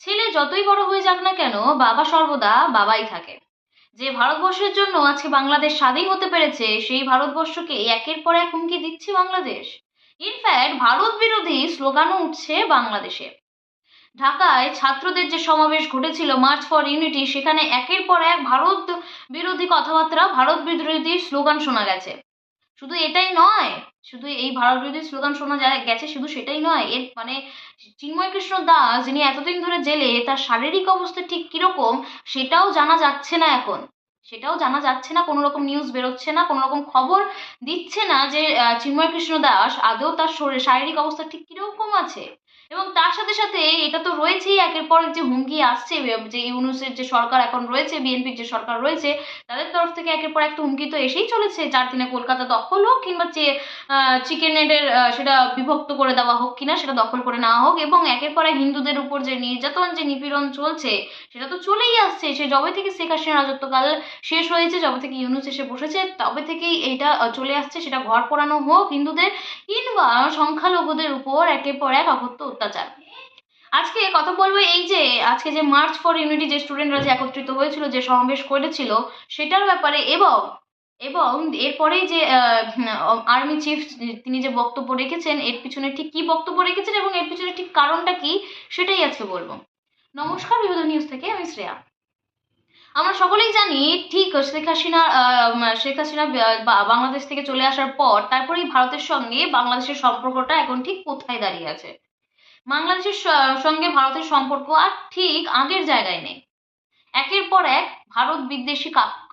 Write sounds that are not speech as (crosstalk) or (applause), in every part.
ছেলে যতই বড় হয়ে যাক না কেন, বাবা সর্বদা বাবাই থাকে। যে ভারতবর্ষের জন্য আজকে বাংলাদেশ স্বাধীন হতে পেরেছে, সেই ভারতবর্ষকে একের পর এক হুমকি দিচ্ছে বাংলাদেশ। ইনফ্যাক্ট ভারত বিরোধী স্লোগানও উঠছে বাংলাদেশে। ঢাকায় ছাত্রদের যে সমাবেশ ঘটেছিল মার্চ ফর ইউনিটি সেখানে একের পর এক ভারত বিরোধী কথাবার্তা, ভারত বিরোধী স্লোগান শোনা গেছে। শুধু এটাই নয়, শুধু এই ভারত বিরোধী স্লোগান শোনা যায়, গেছে শুধু সেটাই নয়, এর মানে চিন্ময় কৃষ্ণ দাস যিনি এতদিন ধরে জেলে, তার শারীরিক অবস্থা ঠিক কীরকম সেটাও জানা যাচ্ছে না এখন। সেটাও জানা যাচ্ছে না কোনো রকম নিউজ বেরোচ্ছে না কোনো রকম খবর দিচ্ছে না যে চিন্ময় কৃষ্ণ দাস আদৌ তার শরীর, শারীরিক অবস্থা ঠিক কীরকম আছে। এবং তার সাথে সাথে এটা তো রয়েছেই, একের পর যে হুমকি আসছে, যে ইউনুসের যে সরকার এখন রয়েছে, বিএনপির যে সরকার রয়েছে, তাদের তরফ থেকে একের পর একটা হুমকি তো এসেই চলেছে। চার দিনে কলকাতা দখল হোক কিংবা যে চিকেন চিকেনের সেটা বিভক্ত করে দেওয়া হোক কিনা, সেটা দখল করে নেওয়া হোক, এবং একের পর হিন্দুদের উপর যে নির্যাতন, যে নিপীড়ন চলছে, সেটা তো চলেই আসছে। সে যবে থেকে শেখ হাসিনা রাজত্বকাল শেষ হয়েছে, যবে থেকে ইউনুস এসে বসেছে, তবে থেকেই এটা চলে আসছে। সেটা ঘর পোড়ানো হোক হিন্দুদের, কিংবা সংখ্যালঘুদের উপর একের পর এক অকথ্য অত্যাচার। আজকে কথা বলব এই যে, আজকে যে মার্চ ফর ইউনিটি যে স্টুডেন্টরা যে একত্রিত হয়েছিল, যে সমাবেশ করেছিল, সেটার ব্যাপারে এবং এবং এরপরেই যে আর্মি চিফ তিনি যে বক্তব্য রেখেছেন, এর পিছনে ঠিক কি বক্তব্য রেখেছেন এবং এর পিছনে ঠিক কারণটা কি, সেটাই আজকে বলব। নমস্কার বিবিধ নিউজ থেকে, আমি শ্রেয়া। আমরা সকলেই জানি, ঠিক শেখ হাসিনা শেখ হাসিনা বাংলাদেশ থেকে চলে আসার পর, তারপরেই ভারতের সঙ্গে বাংলাদেশের সম্পর্কটা এখন ঠিক কোথায় দাঁড়িয়ে আছে? বাংলাদেশের সঙ্গে ভারতের সম্পর্ক আর ঠিক আগের জায়গায় নেই। একের পর এক ভারত বিদ্বেষী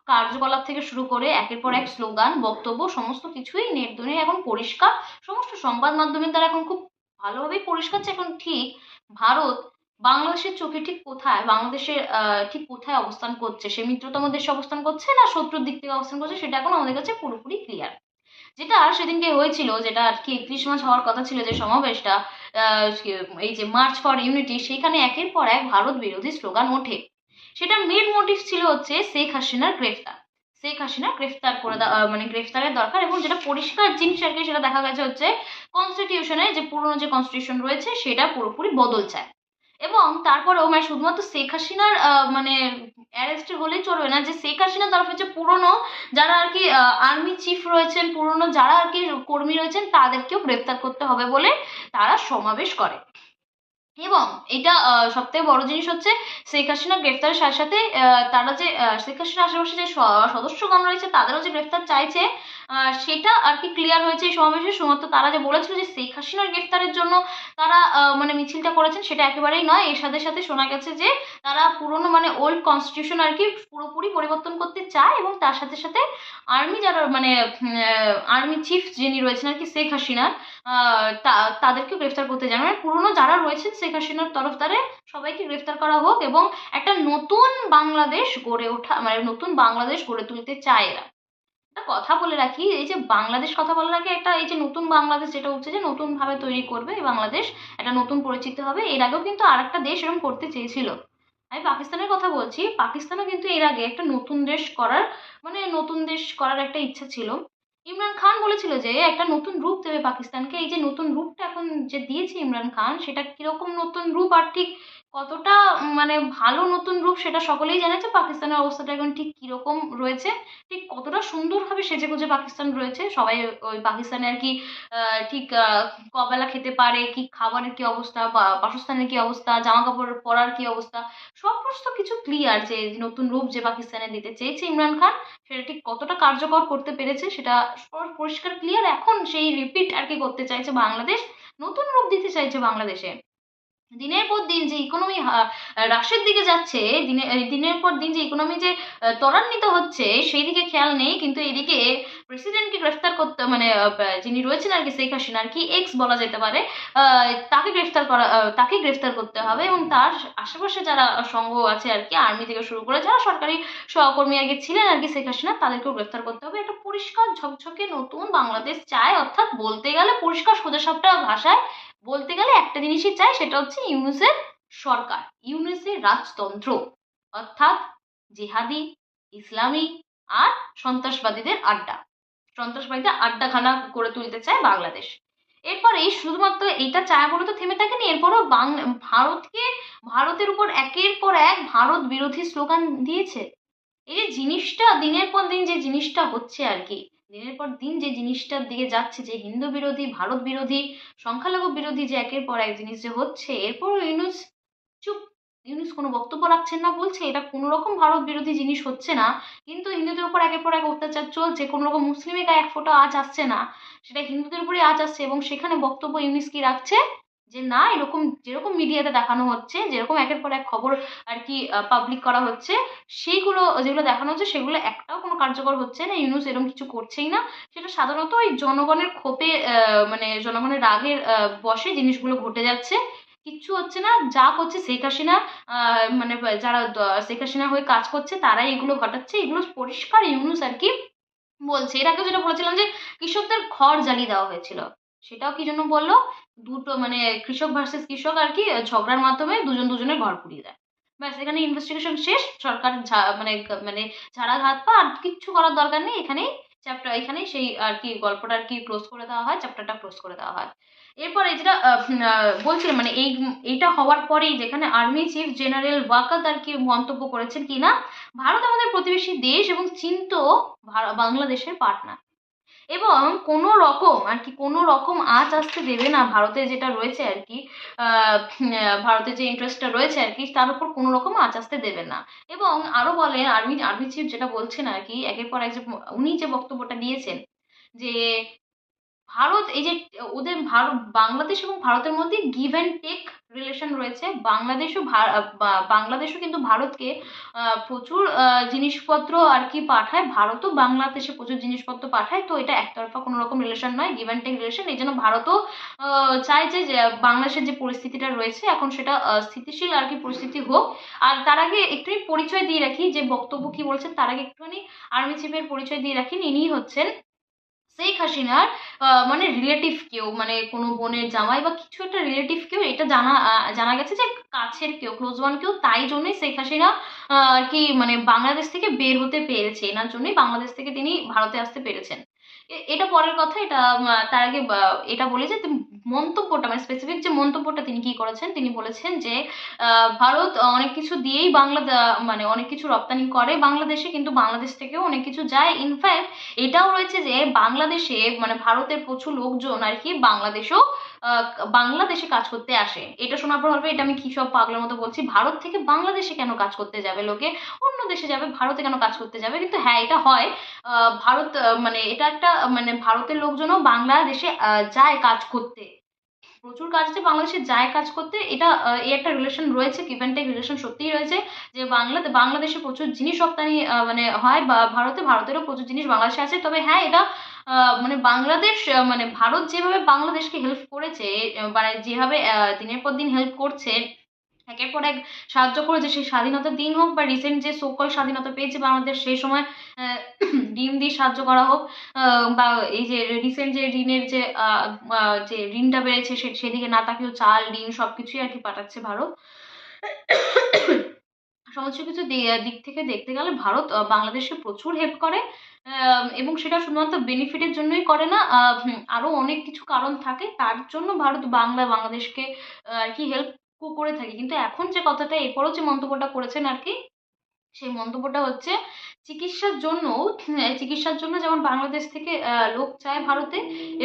কার্যকলাপ থেকে শুরু করে একের পর এক স্লোগান, বক্তব্য, সমস্ত কিছুই নেট দুনিয়া এখন পরিষ্কার। সমস্ত সংবাদ মাধ্যমের দ্বারা এখন খুব ভালোভাবেই পরিষ্কার এখন ঠিক ভারত বাংলাদেশের চোখে ঠিক কোথায়, বাংলাদেশের ঠিক কোথায় অবস্থান করছে, সে মিত্রতম দেশে অবস্থান করছে না শত্রুর দিক থেকে অবস্থান করছে, সেটা এখন আমাদের কাছে পুরোপুরি ক্লিয়ার যেটা সেদিনকে হয়েছিল, যেটা আর কি একত্রিশ মাস হওয়ার কথা ছিল যে সমাবেশটা এই যে মার্চ ফর ইউনিটি সেখানে একের পর এক ভারত বিরোধী স্লোগান ওঠে। সেটার মেন মোটিভ ছিল হচ্ছে শেখ হাসিনার গ্রেফতার। শেখ হাসিনা গ্রেফতার করে মানে গ্রেফতারের দরকার এবং যেটা পরিষ্কার জিনিস আর কি সেটা দেখা গেছে হচ্ছে কনস্টিটিউশনে যে পুরনো যে কনস্টিটিউশন রয়েছে সেটা পুরোপুরি বদল চায়। এবং তারপরেও মানে শুধুমাত্র শেখ হাসিনার মানে অ্যারেস্ট হলেই চলবে না, যে শেখ হাসিনার তরফে যে পুরনো যারা আর কি আর্মি চিফ রয়েছেন, পুরনো যারা আর কি কর্মী রয়েছেন, তাদেরকেও গ্রেফতার করতে হবে বলে তারা সমাবেশ করে। এবং এটা সব থেকে বড় জিনিস হচ্ছে শেখ হাসিনা গ্রেফতারের সাথে সাথে তারা যে শেখ হাসিনার আশেপাশে যে সদস্যগণ রয়েছে, তাদেরও যে গ্রেফতার চাইছে সেটা আর কি ক্লিয়ার হয়েছে এই সমাবেশে। শুধুমাত্র তারা যে বলেছিল যে শেখ হাসিনার গ্রেফতারের জন্য তারা মানে মিছিলটা করেছেন সেটা একেবারেই নয়। এর সাথে সাথে শোনা গেছে যে তারা পুরনো মানে ওল্ড কনস্টিটিউশন আর কি পুরোপুরি পরিবর্তন করতে চায় এবং তার সাথে সাথে আর্মি যারা মানে আর্মি চিফ যিনি রয়েছেন আর কি শেখ হাসিনা আহ, তা- তাদেরকে গ্রেফতার করতে চায়। মানে পুরনো যারা রয়েছেন শেখ হাসিনার তরফদারে সবাইকে গ্রেফতার করা হোক এবং একটা নতুন বাংলাদেশ গড়ে ওঠা মানে নতুন বাংলাদেশ গড়ে তুলতে চায় এরা। কথা বলে রাখি, এই যে বাংলাদেশ কথা বলার আগে একটা এই যে নতুন বাংলাদেশ যেটা হচ্ছে যে নতুন ভাবে তৈরি করবে এই বাংলাদেশ, একটা নতুন পরিচিত হবে। এর আগেও কিন্তু আর একটা দেশ এরকম করতে চেয়েছিল। আমি পাকিস্তানের কথা বলছি, পাকিস্তানও কিন্তু এর আগে একটা নতুন দেশ করার মানে নতুন দেশ করার একটা ইচ্ছা ছিল। ইমরান খান বলেছিল যে একটা নতুন রূপ দেবে পাকিস্তানকে। এই যে নতুন রূপটা এখন যে দিয়েছে ইমরান খান, সেটা কীরকম নতুন রূপ আর ঠিক কতটা মানে ভালো নতুন রূপ সেটা সকলেই জানে যে পাকিস্তানের অবস্থাটা এখন ঠিক কীরকম রয়েছে, ঠিক কতটা সুন্দরভাবে সেজে গুজে পাকিস্তান রয়েছে, সবাই ওই পাকিস্তানে আর কি ঠিক কবেলা খেতে পারে, কি খাবারের কি অবস্থা, বা বাসস্থানের কি অবস্থা জামা কাপড় পরার কি অবস্থা, সমস্ত কিছু ক্লিয়ার যে নতুন রূপ যে পাকিস্তানে দিতে চেয়েছে ইমরান খান, সেটা ঠিক কতটা কার্যকর করতে পেরেছে, সেটা পরিষ্কার ক্লিয়ার এখন সেই রিপিট আর কি করতে চাইছে বাংলাদেশ, নতুন রূপ দিতে চাইছে বাংলাদেশে। দিনের পর দিন যে ইকোনমি হ্রাসের দিকে যাচ্ছে, দিনে দিনের পর দিন যে ইকোনমি যে ত্বরান্বিত হচ্ছে, সেই দিকে খেয়াল নেই, কিন্তু এদিকে প্রেসিডেন্টকে গ্রেফতার করতে মানে যিনি রয়েছেন আর কি, শেখ হাসিনা আর কি এক্স বলা যেতে পারে তাকে গ্রেফতার করা তাকে গ্রেফতার করতে হবে এবং তার আশেপাশে যারা সঙ্গ আছে আর কি আর্মি থেকে শুরু করে যারা সরকারি সহকর্মী আগে ছিলেন আর কি, শেখ হাসিনা, তাদেরকেও গ্রেফতার করতে হবে। একটা পরিষ্কার ঝকঝকে নতুন বাংলাদেশ চায়, অর্থাৎ বলতে গেলে পরিষ্কার সোজা সাপটা ভাষায় বলতে গেলে একটা জিনিসই চাই, সেটা হচ্ছে ইউনুসের সরকার, ইউনুসের রাজতন্ত্র। অর্থাৎ জিহাদি, ইসলামী আর সন্ত্রাসবাদীদের আড্ডা। সন্ত্রাসবাদীদের আড্ডাখানা করে তুলতে চায় বাংলাদেশ। এরপরে শুধুমাত্র এইটা চায় বলে তো থেমে থাকেনি, এরপরও ভারতকে, ভারতের উপর একের পর এক ভারত বিরোধী স্লোগান দিয়েছে। এই যে জিনিসটা, দিনের পর দিন যে জিনিসটা হচ্ছে আর কি দিনের পর দিন যে জিনিসটার দিকে যাচ্ছে, যে হিন্দু বিরোধী, ভারত বিরোধী, সংখ্যালঘু বিরোধী যে একের পর এক জিনিস যে হচ্ছে এরপর ইউনুস চুপ। ইউনুস কোনো বক্তব্য রাখছেন না, বলছে এটা কোনো রকম ভারত বিরোধী জিনিস হচ্ছে না, কিন্তু হিন্দুদের উপর একের পর এক অত্যাচার চলছে, কোনো রকম মুসলিমের গায়ে এক ফোঁটা আজ আসছে না, সেটা হিন্দুদের উপরেই আজ আসছে এবং সেখানে বক্তব্য ইউনুস কি রাখছে? যে না, এরকম, যেরকম মিডিয়াতে দেখানো হচ্ছে, যেরকম একের পর এক খবর আর কি পাবলিক করা হচ্ছে, সেইগুলো, যেগুলো দেখানো হচ্ছে, সেগুলো একটাও কোনো কার্যকর হচ্ছে না। ইউনুস এরকম কিছু করছেই না। সেটা সাধারণত ওই জনগণের ক্ষোভে মানে জনগণের রাগের বশে জিনিসগুলো ঘটে যাচ্ছে। কিচ্ছু হচ্ছে না, যা করছে শেখ হাসিনা মানে যারা শেখ হাসিনা হয়ে কাজ করছে, তারাই এগুলো ঘটাচ্ছে। এগুলো পরিষ্কার ইউনুস আর কি বলছে। এর আগেও যেটা বলেছিলাম যে, কৃষকদের ঘর জ্বালিয়ে দেওয়া হয়েছিল। সেটাও কি জন্য বলল? দুটো মানে কৃষক ভার্সেস কৃষক আর কি, ঝগড়ার মাধ্যমে দুজন দুজনের ঘর পুড়িয়ে দেয়। ব্যাস, এখানে ইনভেস্টিগেশন শেষ, সরকার মানে মানে ঝাড়া হাত পা, আর কিচ্ছু করার দরকার নেই। এখানেই চ্যাপ্টার এখানেই সেই আর কি গল্পটা আর কি ক্লোজ করে দেওয়া হয় চ্যাপ্টারটা ক্লোজ করে দেওয়া হয়। এরপরে যেটা বলছিলাম মানে এই, এইটা হওয়ার পরেই যেখানে আর্মি চিফ জেনারেল ওয়াকাত আর কি মন্তব্য করেছেন কি না ভারত আমাদের প্রতিবেশী দেশ এবং চীন তো বাংলাদেশের পার্টনার এবং কোনো রকম আর কি কোনো রকম আঁচ আসতে দেবে না ভারতে যেটা রয়েছে আর কি ভারতের যে ইন্টারেস্টটা রয়েছে আর কি, তার উপর কোনো রকম আঁচ আসতে দেবে না। এবং আরও বলেন আর্মি আর্মি চিফ যেটা বলছেন আর কি, একের পর এক যে উনি যে বক্তব্যটা দিয়েছেন যে ভারত, এই যে, ওদের ভারত বাংলাদেশ এবং ভারতের মধ্যে গিভ অ্যান্ড টেক রিলেশন রয়েছে। বাংলাদেশও বাংলাদেশও কিন্তু ভারতকে প্রচুর জিনিসপত্র আর কি পাঠায়। ভারতও বাংলাদেশে প্রচুর জিনিসপত্র পাঠায়। তো এটা একতরফা কোনো রকম রিলেশন নয় গিভ অ্যান্ড টেক রিলেশন এই জন্য ভারতও চায় যে বাংলাদেশের যে পরিস্থিতিটা রয়েছে, এখন সেটা স্থিতিশীল আর কি পরিস্থিতি হোক। আর তার আগে একটুখানি পরিচয় দিয়ে রাখি, যে বক্তব্য কি বলছেন, তার আগে একটুখানি আর্মি চিফের পরিচয় দিয়ে রাখি। ইনিই হচ্ছেন শেখ হাসিনার মানে রিলেটিভ কেউ মানে কোনো বোনের জামাই বা কিছু একটা রিলেটিভ কেউ, এটা জানা জানা গেছে যে কাছের কেউ ক্লোজ ওয়ান কেউ, তাই জন্যই শেখ হাসিনা আর কি মানে বাংলাদেশ থেকে বের হতে পেরেছে। এনার জন্যই বাংলাদেশ থেকে তিনি ভারতে আসতে পেরেছেন। এটা পরের কথা, এটা তার আগে এটা বলে যে মন্তব্যটা মানে স্পেসিফিক যে মন্তব্যটা তিনি কি করেছেন, তিনি বলেছেন যে ভারত অনেক কিছু দিয়েই বাংলা মানে অনেক কিছু রপ্তানি করে বাংলাদেশে, কিন্তু বাংলাদেশ থেকেও অনেক কিছু যায়। ইনফ্যাক্ট এটাও রয়েছে যে, বাংলাদেশে মানে ভারতের প্রচুর লোকজন আর কি বাংলাদেশেও বাংলাদেশে কাজ করতে আসে। এটা শোনার পর হবে এটা আমি কী সব পাগলের মতো বলছি? ভারত থেকে বাংলাদেশে কেন কাজ করতে যাবে লোকে? অন্য দেশে যাবে, ভারতে কেন কাজ করতে যাবে? কিন্তু হ্যাঁ এটা হয়। ভারত মানে এটা একটা মানে ভারতের লোকজনও বাংলাদেশে যায় কাজ করতে। প্রচুর কাজ আছে, বাংলাদেশে যায় কাজ করতে, এটা এই একটা রিলেশন রয়েছে গিভ অ্যান্ড রিলেশন সত্যিই রয়েছে, যে বাংলাতে, বাংলাদেশে প্রচুর জিনিস রপ্তানি মানে হয়, বা ভারতে, ভারতেরও প্রচুর জিনিস বাংলাদেশে আছে, তবে হ্যাঁ এটা মানে বাংলাদেশ মানে ভারত যেভাবে বাংলাদেশকে হেল্প করেছে মানে যেভাবে দিনের পর দিন হেল্প করছে একের পর এক সাহায্য করেছে। সেই স্বাধীনতার দিন হোক বা রিসেন্ট যে সকল স্বাধীনতা পেয়েছে বাংলাদেশ সেই সময় (clears throat) ডিম দিয়ে সাহায্য করা হোক বা এই যে রিসেন্ট যে ঋণের যে যে ঋণটা বেড়েছে সে সেদিকে না তাকিয়েও চাল ডিম সব কিছুই আর কি পাঠাচ্ছে ভারত। (clears throat) সমস্ত কিছু দিক থেকে দেখতে গেলে ভারত আহ, বাংলাদেশকে প্রচুর হেল্প করে এবং সেটা শুধুমাত্র বেনিফিটের জন্যই করে না আহ, হুম, আরও অনেক কিছু কারণ থাকে। তার জন্য ভারত বাংলা বাংলাদেশকে আর কি হেল্প করে থাকি। কিন্তু এখন যে কথাটা, এরপরও যে মন্তব্যটা করেছেন আর কি, সেই মন্তব্যটা হচ্ছে, চিকিৎসার জন্য চিকিৎসার জন্য যেমন বাংলাদেশ থেকে লোক যায় ভারতে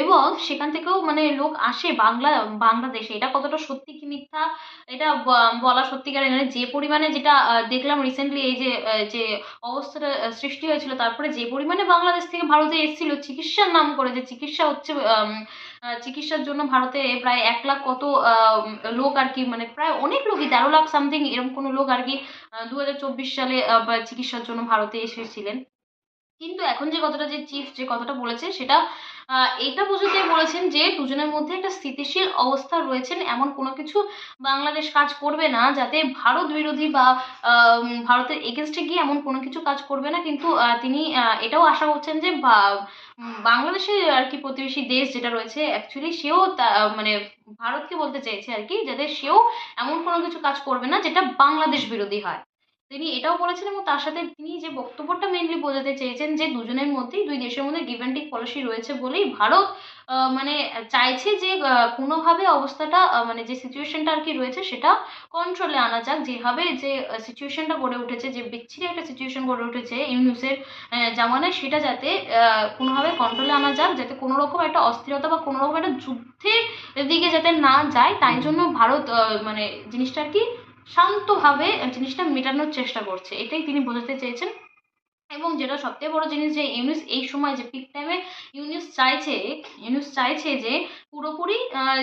এবং সেখান থেকেও মানে লোক আসে বাংলা, বাংলাদেশে। এটা কতটা সত্যি কি মিথ্যা? এটা বলা সত্যিকারের নয়। যে পরিমাণে যেটা দেখলাম রিসেন্টলি এই যে যে অবস্থাটা সৃষ্টি হয়েছিল, তারপরে যে পরিমাণে বাংলাদেশ থেকে ভারতে এসেছিল, চিকিৎসার নাম করে যে চিকিৎসা হচ্ছে চিকিৎসার জন্য ভারতে প্রায় এক লাখ কত লোক আর কি মানে প্রায় অনেক লোকই, তেরো লাখ সামথিং এরকম কোনো লোক আর কি দু হাজার চব্বিশ সালে চিকিৎসার জন্য ভারতে এসেছিলেন। কিন্তু এখন যে কথাটা যে চিফ যে কথাটা বলেছে সেটা এটা বোঝাতে বলেছেন যে দুজনের মধ্যে একটা স্থিতিশীল অবস্থা রয়েছেন। এমন কোনো কিছু বাংলাদেশ কাজ করবে না যাতে ভারত বিরোধী বা ভারতের এগেনস্টে গিয়ে এমন কোনো কিছু কাজ করবে না। কিন্তু তিনি এটাও আশা করছেন যে বাংলাদেশের আর কি প্রতিবেশী দেশ যেটা রয়েছে অ্যাকচুয়ালি সেও তা- মানে ভারতকে বলতে চাইছে আর কি, যাতে সেও এমন কোনো কিছু কাজ করবে না যেটা বাংলাদেশ বিরোধী হয়। তিনি এটাও বলেছেন এবং তার সাথে তিনি যে বক্তব্যটা মেনলি বোঝাতে চেয়েছেন যে দুজনের মধ্যেই দুই দেশের মধ্যে গিভ অ্যান্ড টেক পলিসি রয়েছে বলেই ভারত মানে চাইছে যে কোনোভাবে অবস্থাটা মানে যে সিচুয়েশনটা আর কি রয়েছে সেটা কন্ট্রোলে আনা যাক। যেভাবে যে সিচুয়েশনটা গড়ে উঠেছে যে বিচ্ছিরি একটা সিচুয়েশন গড়ে উঠেছে ইউনুসের আহ, জামানায় সেটা যাতে কোনোভাবে কন্ট্রোলে আনা যাক যাতে কোনো রকম একটা অস্থিরতা বা কোনো রকম একটা যুদ্ধের দিকে যাতে না যায় তাই জন্য ভারত মানে জিনিসটা আর কি শান্তভাবে জিনিসটা মেটানোর চেষ্টা করছে। এটাই তিনি বোঝাতে চেয়েছেন। এবং যেটা সবথেকে বড় জিনিস যে ইউনিস এই সময় যে পিক টাইমে ইউনিস চাইছে ইউনিস চাইছে যে পুরোপুরি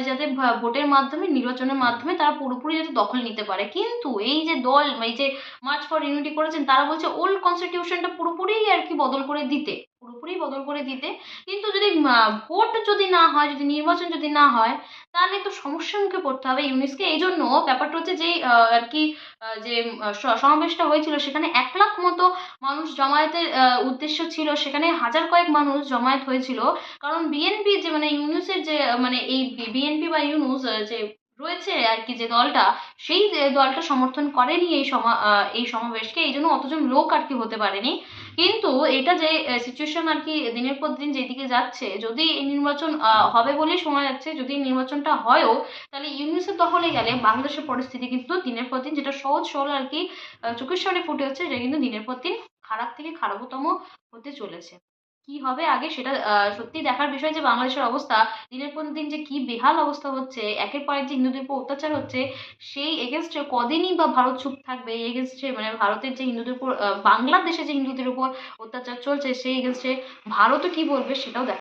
যাতে ভোটের মাধ্যমে, নির্বাচনের মাধ্যমে তারা পুরোপুরি যাতে দখল নিতে পারে। কিন্তু এই যে দল, এই যে মার্চ ফর ইউনিটি করেছেন, তারা বলছে ওল্ড কনস্টিটিউশনটা পুরোপুরি আর কি বদল করে দিতে। পুরোপুরি বদল করে দিতে। কিন্তু যদি ভোট যদি না হয়, যদি নির্বাচন যদি না হয়, তাহলে তো সমস্যার মুখে পড়তে হবে ইউনিসকে। এই জন্য ব্যাপারটা হচ্ছে যে আর কি যে সমাবেশটা হয়েছিল, সেখানে এক লাখ মতো মানুষ জমায়েতের উদ্দেশ্য ছিল। সেখানে হাজার কয়েক মানুষ জমায়েত হয়েছিল। কারণ বিএনপি যে মানে ইউনুসের যে মানে এই বিএনপি বা ইউনুস যে রয়েছে আর কি যে দলটা, সেই দলটা সমর্থন করেনি এই সমা এই সমাবেশকে, এই জন্য অতজন লোক আর কি হতে পারেনি। কিন্তু এটা যে সিচুয়েশন আর কি দিনের পর দিন যেদিকে যাচ্ছে, যদি এই নির্বাচন হবে বলেই শোনা যাচ্ছে, যদি নির্বাচনটা হয়ও, তাহলে ইউনিসেফ দখলে গেলে বাংলাদেশের পরিস্থিতি কিন্তু দিনের পর দিন যেটা সহজ সরল আর কি চোখের সামনে ফুটে হচ্ছে এটা কিন্তু দিনের পর দিন খারাপ থেকে খারাপতম হতে চলেছে। কি হবে আগে সেটা সত্যি দেখার বিষয় যে বাংলাদেশের অবস্থা, দিনের পর দিন যে কি বেহাল অবস্থা হচ্ছে, একের পর এক যে হিন্দুদের উপর অত্যাচার হচ্ছে, সেই এগেনস্টে কদিনই বা ভারত চুপ থাকবে? এই এগেনস্টে মানে ভারতের যে হিন্দুদের উপর বাংলাদেশে যে হিন্দুদের উপর অত্যাচার চলছে, সেই এগেনস্টে ভারতও কি বলবে সেটাও দেখা